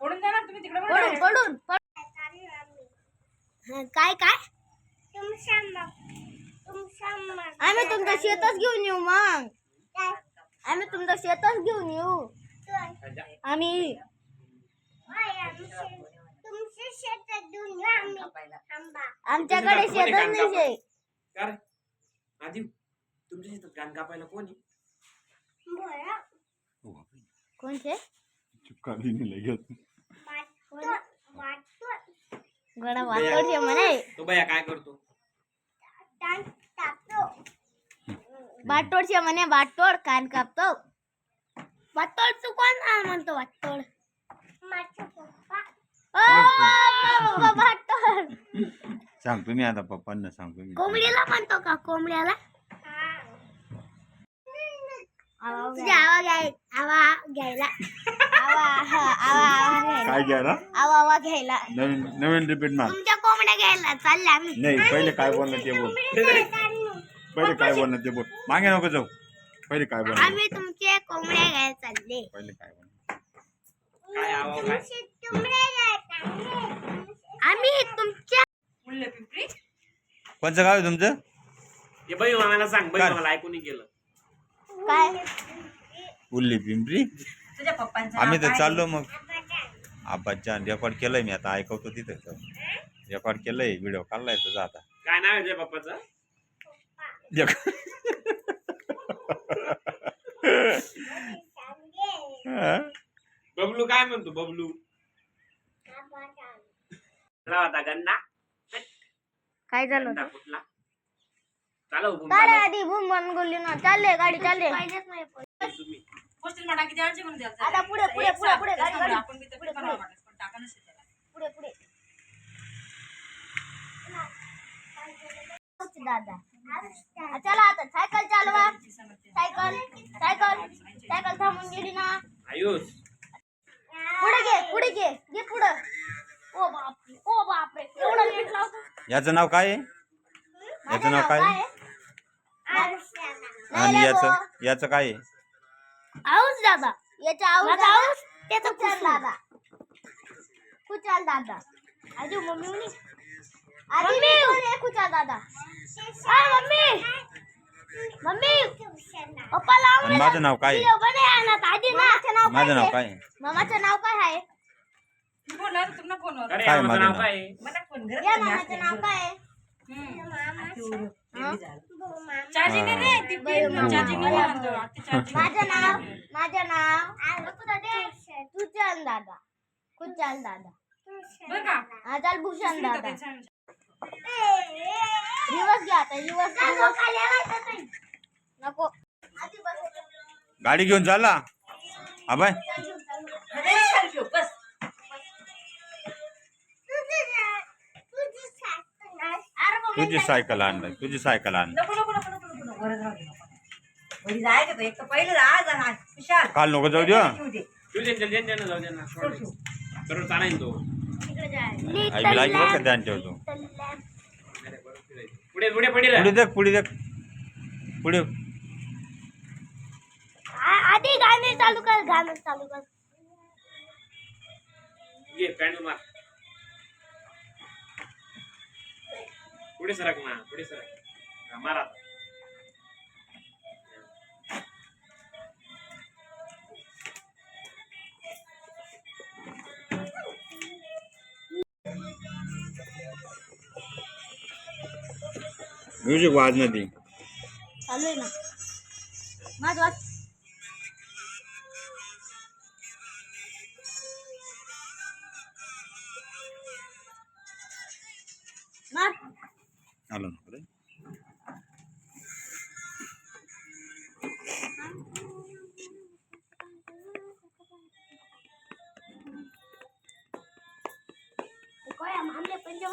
पडून जा ना तुम्ही तिकडे पडून पडून पडून. काय काय आम्ही तुमचं शेतच घेऊन येऊ मग. आम्ही तुमचं शेतच घेऊन येऊ. आम्ही. कापायला. आमच्याकडे शेतच नाही शे. का रे? आधी तुमच्या गाण कापायला कोणी कोण शे गडा वाटोड शे म्हणे. तो बाया काय करतो? बाटोड शे म्हणे बाटोड कान कापतो. वाटोड तू कोण म्हणतो वाटोड ओ, बाबा, वाटोड सांगतो मी आता पप्पांना सांगतो कोंबडीला म्हणतो का कोंबड्याला? तुझ्या आवा घ्याय आवा घ्यायला. आवा हा, आवा आवा घ्यायला काय घ्यायला. आवा आवा घ्यायला. नवीन नवीन रिपीट मार. तुमच्या कोंबड्या घ्यायला. चालल्या आम्ही. नाही पहिले काय बोलणं ते बोल. पहिले काय बोलणं ते बोल. मागे नको जाऊ. पहिले काय बोलणं? आम्ही तुमचे कोंबड्या घ्यायला चालले. पहिले काय बोलणं? काय आवाज काय आम्ही तुमच्या मुल्ले पिंपरी. कोणचं गाव आहे तुमचं? हे बाई सांग. बाई काय? मला ऐकून गेलं. काय? उल्ली पिंपरी? तुझ्या पप्पांचं आम्ही तर? चाललो मग. आबाच्या रेकॉर्ड केलंय मी आता ऐकवतो तिथं. रेकॉर्ड केलंय व्हिडिओ काढलाय तुझा आता. काय नाव आहे तुझ्या पप्पाचं? हा? बबलू काय म्हणतो बबलू? कुठला होता गन्ना. काय झालं? गन्ना कुठला? चाले. आधी भूम बन गोली ना. चालले गाडी चालले तुम्ही पोस्टिंग टाकी द्यायची म्हणून द्यायचं. आता पुढे, पुढे, एक पुढे, साथ, पुढे, त्याच्यामुळे गाडी, गाडी. आपण बी ते पुढे, करावं पुढे. वाटायचं, पण टाका नसेल त्याला. पुढे पुढे. दादा. चला आता सायकल चालवा. सायकल सायकल सायकल थांबून गेली ना. आयुष. पुढे घे पुढे घे. घे पुढे. ओ बापरे ओ बापरे. एवढं लेट लावतो याचं नाव काय आहे? याचं नाव काय आहे? आणि याचं याचं काय आहे? आऊस दादा. याचा आऊस आऊस त्याचा कुचाल दादा. कुचाल दादा. आजू मम्मी म्हणे. मम्मी! म्हणे कुचाल दादा? आ मम्मी! मम्मी! पप्पा आणि माझं नाव काय आहे? आधी ना. माझं नाव काय आहे? मामाचं नाव काय आहे? मी फोनवर. अरे काय माझं नाव? काय आहे? मला फोन करत या नाही मामाचं. नाव काय आहे? चार्जिंग आहे रे ती. चार्जिंग नाही. ती charging माझं नाव माझं नाव कुचाल दादा. कुचाल दादा. आजाल भूषण दादा. दिवस घ्या आता दिवस नको. गाडी घेऊन चालला? आबाय तुझी सायकल आणलाय तुझी सायकल आण नको नको नको नको नको नको वरच राहू दे, नको. वरी जायचं होतं, एक तर पहिले जा जा ना विशाल. काल नको जाऊ द्या दे. जाऊ दे ना. सोड दे. बरोबर चालेल तो. आई मी लाईक बघ ध्यान ठेवतो अरे, बरोबर फिरायचं. पुढे पुढे पुढे पुढे देख पुढे देख. पुढे. आधी गाणे चालू कर गाणं चालू कर. घे पॅन्ट मार. पुढे सरक ना पुढे सरक हा, मार आता. म्युझिक वाज ती चालू आहे ना माझ वाच मार. आलो नको रे काय आम्हाला पंजाब